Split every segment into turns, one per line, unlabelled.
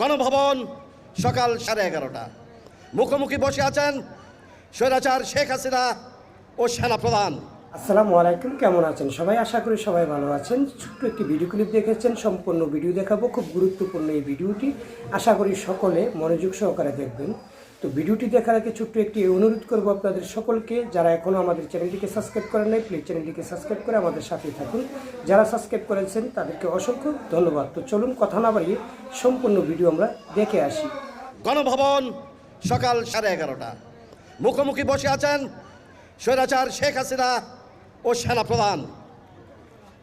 গণভবন সকাল সাড়ে এগারোটা। মুখোমুখি বসে আছেন স্বৈরাচার শেখ হাসিনা ও সেনা প্রধান
আসসালামু আলাইকুম, কেমন আছেন সবাই? আশা করি সবাই ভালো আছেন। ছোট্ট একটি ভিডিও ক্লিপ দেখেছেন, সম্পূর্ণ ভিডিও দেখাবো। খুব গুরুত্বপূর্ণ এই ভিডিওটি। আশা করি সকলে মনোযোগ সহকারে দেখবেন। তো ভিডিওটি দেখার আগে ছোট্ট একটি অনুরোধ করব আপনাদের সকলকে, যারা এখনও আমাদের চ্যানেলটিকে সাবস্ক্রাইব করেন নাই প্লিজ চ্যানেলটিকে সাবস্ক্রাইব করে আমাদের সাথে থাকুন। যারা সাবস্ক্রাইব করেছেন, তাদেরকে অসংখ্য ধন্যবাদ। তো চলুন কথা না বাড়িয়ে সম্পূর্ণ ভিডিও আমরা দেখে আসি।
গণভবন সকাল সাড়ে এগারোটা। মুখোমুখি বসে আছেন স্বৈরাচার শেখ হাসিনা ও সেনাপ্রধান।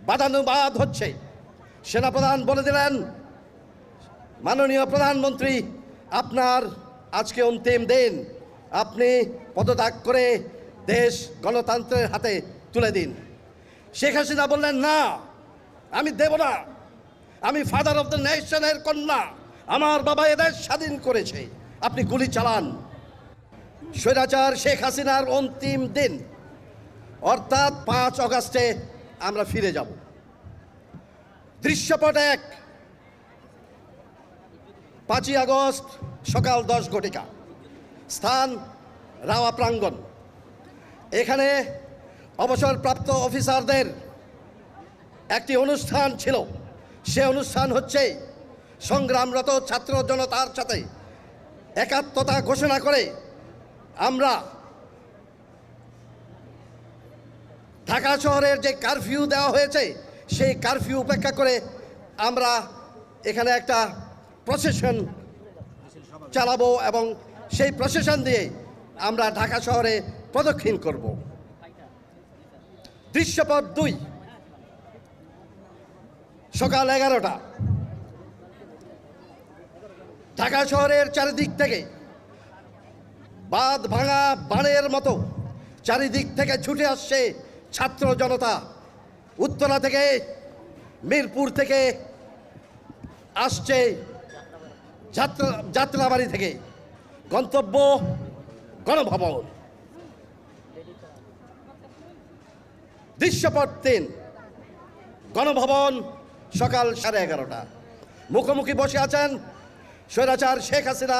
বাদানুবাদ হচ্ছে। সেনাপ্রধান বলে দিলেন, মাননীয় প্রধানমন্ত্রী, আপনার আজকে অন্তিম দিন। আপনি পদত্যাগ করে দেশ গণতন্ত্রের হাতে তুলে দিন। শেখ হাসিনা বললেন, না, আমি দেব না। আমি ফাদার অফ দ্য নেশনের কন্যা। আমার বাবা এদের স্বাধীন করেছে। আপনি গুলি চালান। স্বৈরাচার শেখ হাসিনার অন্তিম দিন। অর্থাৎ পাঁচ অগাস্টে আমরা ফিরে যাব। দৃশ্যপট এক। পাঁচই আগস্ট সকাল দশ ঘটিকা। স্থান রাওয়া প্রাঙ্গণ এখানে অবসরপ্রাপ্ত অফিসারদের একটি অনুষ্ঠান ছিল। সে অনুষ্ঠান হচ্ছে সংগ্রামরত ছাত্র জনতার সাথে একাত্মতা ঘোষণা করে আমরা ঢাকা শহরের যে কারফিউ দেওয়া হয়েছে, সেই কারফিউ উপেক্ষা করে আমরা এখানে একটা প্রসেশন চালাবো এবং সেই প্রসেশন দিয়ে আমরা ঢাকা শহরে প্রদক্ষিণ করব। দৃশ্যপট দুই। সকাল এগারোটা। ঢাকা শহরের চারিদিক থেকে বাঁধ ভাঙা বাণের মতো চারিদিক থেকে ছুটে আসছে ছাত্র জনতা। উত্তরা থেকে মিরপুর থেকে আসছে যাত্রা যাত্রাবাড়ি থেকে গন্তব্য গণভবন। দৃশ্যপট তিন। গণভবন সকাল সাড়ে এগারোটা। মুখোমুখি বসে আছেন স্বৈরাচার শেখ হাসিনা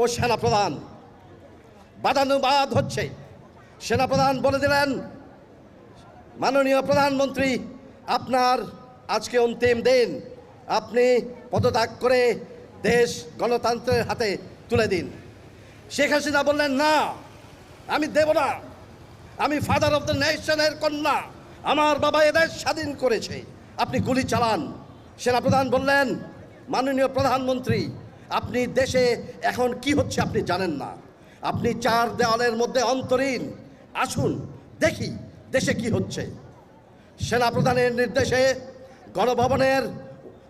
ও সেনাপ্রধান। বাদানুবাদ হচ্ছে। সেনাপ্রধান বলে দিলেন, মাননীয় প্রধানমন্ত্রী, আপনার আজকে অন্তিম দিন। আপনি পদত্যাগ করে দেশ গণতন্ত্রের হাতে তুলে দিন। শেখ হাসিনা বললেন, না, আমি দেব না। আমি ফাদার অফ দ্য নেশনের কন্যা। আমার বাবা এদের স্বাধীন করেছে। আপনি গুলি চালান। সেনাপ্রধান বললেন, মাননীয় প্রধানমন্ত্রী, আপনি দেশে এখন কি হচ্ছে আপনি জানেন না। আপনি চার দেওয়ালের মধ্যে অন্তরীণ। আসুন, দেখি দেশে কি হচ্ছে। সেনাপ্রধানের নির্দেশে গণভবনের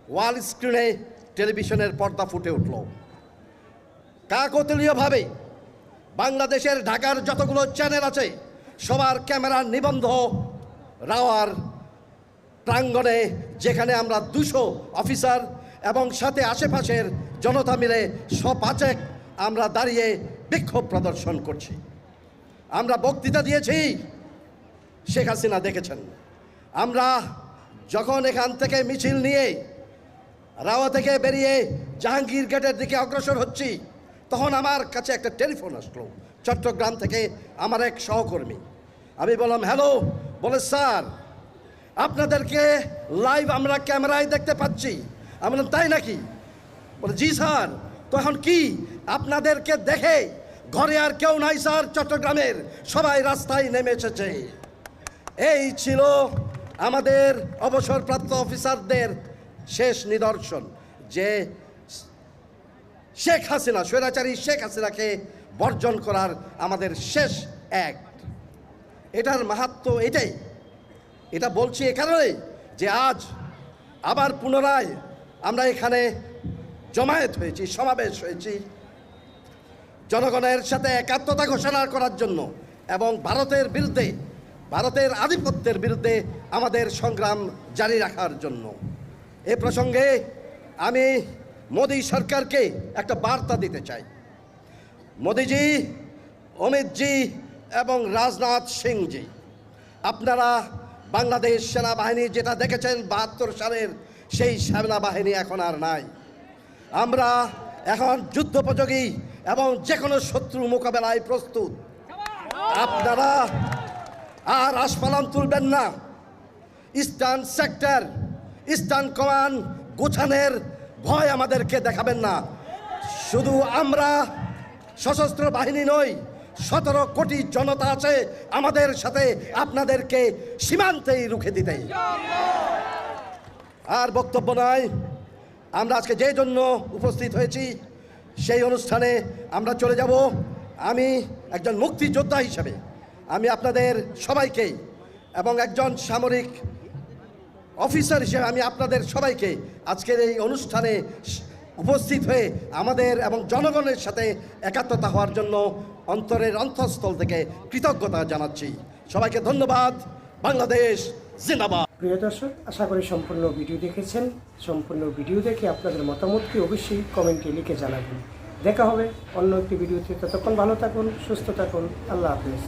ওয়াল স্ক্রিনে টেলিভিশনের পর্দা ফুটে উঠল। কাকতলীয়ভাবে বাংলাদেশের ঢাকার যতগুলো চ্যানেল আছে, সবার ক্যামেরা নিবন্ধ রাওয়ার প্রাঙ্গণে, যেখানে আমরা দুশো অফিসার এবং সাথে আশেপাশের জনতা মিলে সপাচেক আমরা দাঁড়িয়ে বিক্ষোভ প্রদর্শন করছি। আমরা বক্তৃতা দিয়েছি, শেখ হাসিনা দেখেছেন। আমরা যখন এখান থেকে মিছিল নিয়ে রাওয়া থেকে বেরিয়ে জাহাঙ্গীর গেটের দিকে অগ্রসর হচ্ছি। তখন আমার কাছে একটা টেলিফোন আসলো, চট্টগ্রাম থেকে আমার এক সহকর্মী। আমি বললাম, হ্যালো। বলে, স্যার, আপনাদেরকে লাইভ আমরা ক্যামেরায় দেখতে পাচ্ছি। আমি বললাম, তাই নাকি? বলে, জি, স্যার। তো এখন কি আপনাদেরকে দেখে ঘরে আর কেউ নাই, স্যার? চট্টগ্রামের সবাই রাস্তায় নেমে এসেছে। এই ছিল আমাদের অবসরপ্রাপ্ত অফিসারদের শেষ নিদর্শন যে শেখ হাসিনা, স্বৈরাচারী শেখ হাসিনাকে বর্জন করার আমাদের শেষ অ্যাক্ট এটার মাহাত্ম এটাই। এটা বলছি এ কারণে যে আজ আবার পুনরায় আমরা এখানে জমায়েত হয়েছি, সমাবেশ হয়েছি। জনগণের সাথে একাত্মতা ঘোষণা করার জন্য এবং ভারতের বিরুদ্ধে, ভারতের আধিপত্যের বিরুদ্ধে আমাদের সংগ্রাম জারি রাখার জন্য। এ প্রসঙ্গে আমি মোদী সরকারকে একটা বার্তা দিতে চাই। মোদিজি, অমিতজি এবং রাজনাথ সিংজি, আপনারা বাংলাদেশ সেনাবাহিনী যেটা দেখেছেন বাহাত্তর সালের সেই সেনাবাহিনী এখন আর নাই। আমরা এখন যুদ্ধোপযোগী এবং যে কোনো শত্রু মোকাবেলায় প্রস্তুত। আপনারা আর আসপালাম তুলবেন না। ইস্টার্ন সেক্টর ইস্টার্ন কমান্ড গোছানের ভয় আমাদেরকে দেখাবেন না। শুধু আমরা সশস্ত্র বাহিনী নই, সতেরো কোটি জনতা আছে আমাদের সাথে আপনাদেরকে সীমান্তেই রুখে দিতে। আর বক্তব্য নয় আমরা আজকে যে জন্য উপস্থিত হয়েছি, সেই অনুষ্ঠানে আমরা চলে যাব। আমি একজন মুক্তিযোদ্ধা হিসেবে, আমি আপনাদের সবাইকে এবং একজন সামরিক অফিসার হিসেবে আমি আপনাদের সবাইকে আজকের এই অনুষ্ঠানে উপস্থিত হয়ে আমাদের এবং জনগণের সাথে একাত্মতা হওয়ার জন্য অন্তরের অন্তঃস্থল থেকে কৃতজ্ঞতা জানাচ্ছি। সবাইকে ধন্যবাদ। বাংলাদেশ জিন্দাবাদ।
প্রিয় দর্শক, আশা করি সম্পূর্ণ ভিডিও দেখেছেন। সম্পূর্ণ ভিডিও দেখে আপনাদের মতামতকে অবশ্যই কমেন্টে লিখে জানাবেন। দেখা হবে অন্য একটি ভিডিওতে। ততক্ষণ ভালো থাকুন, সুস্থ থাকুন। আল্লাহ হাফিজ।